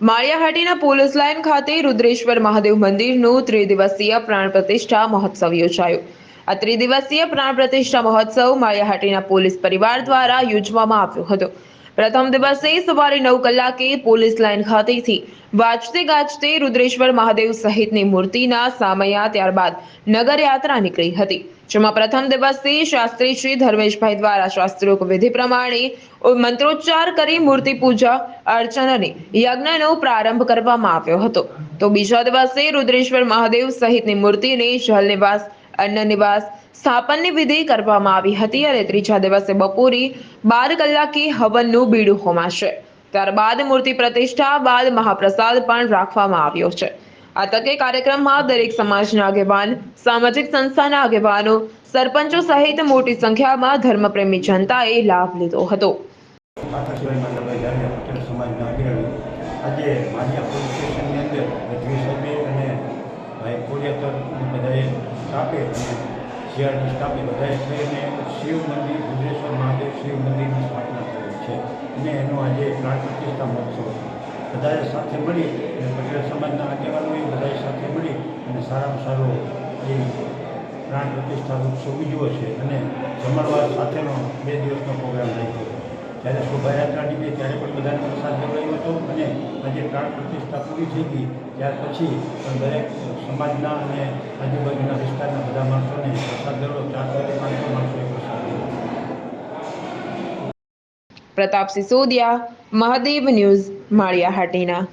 Maliya Hatina police line ખાતે રુદ્રેશ્વર મહાદેવ મંદિરનું ત્રિદિવસીય પ્રાણ પ્રતિષ્ઠા મહોત્સવ યોજાયો. આ ત્રિદિવસીય પ્રાણ પ્રતિષ્ઠા મહોત્સવ માળિયાહાટીના પોલીસ પરિવાર દ્વારા યોજવામાં આવ્યો હતો. પ્રથમ દિવસે સવારે નવ કલાકે પોલીસ લાઇન ખાતેથી વાજતે ગાજતે રુદ્રેશ્વર મહાદેવ સહિતની મૂર્તિના સામયા ત્યારબાદ નગરયાત્રા નીકળી હતી, જેમાં પ્રથમ દિવસે શાસ્ત્રી શ્રી ધર્મેશભાઈ દ્વારા શાસ્ત્રોક વિધિ પ્રમાણે મંત્રોચ્ચાર કરી મૂર્તિ પૂજા, અર્ચન અને યજ્ઞનો પ્રારંભ કરવામાં આવ્યો હતો. તો બીજા દિવસે રુદ્રેશ્વર મહાદેવ સહિતની મૂર્તિને જલ નિવાસ, અન્ન નિવાસ, સ્થાપનની વિધિ કરવામાં આવી હતી અને ત્રીજા દિવસે બપોરે બાર કલાકે હવનનું બીડું હોમાશે. ત્યારબાદ મૂર્તિ પ્રતિષ્ઠા, બાદ મહાપ્રસાદ પણ રાખવામાં આવ્યો છે. આ તકે કાર્યક્રમમાં દરેક સમાજના આગેવાન, સામાજિક સંસ્થાના આગેવાનો, સરપંચો સહિત મોટી સંખ્યામાં ધર્મપ્રેમી જનતાએ લાભ લીધો હતો. શિવ મંદિર, ભુજેશ્વર મહાદેવ શિવ મંદિરની પ્રાણ પ્રતિષ્ઠા છે બધાએ સાથે મળી અને પટેલ સમાજના આગેવાનોએ બધાએ સાથે મળી અને સારામાં સારો એ પ્રાણ પ્રતિષ્ઠા ઉત્સવ ઉજવ્યો છે અને જમણવાર સાથેનો બે દિવસનો પ્રોગ્રામ રાખ્યો. જ્યારે શોભાયાત્રા નીકળી ત્યારે પણ બધાને પ્રસાદ લેવાયો હતો અને આજે પ્રાણ પ્રતિષ્ઠા પૂરી થઈ ગઈ. ત્યાર પછી પણ દરેક સમાજના અને આજુબાજુના વિસ્તારના પ્રતાપ સિસોદિયા મહાદેવ ન્યૂઝ માળિયાહાટીના.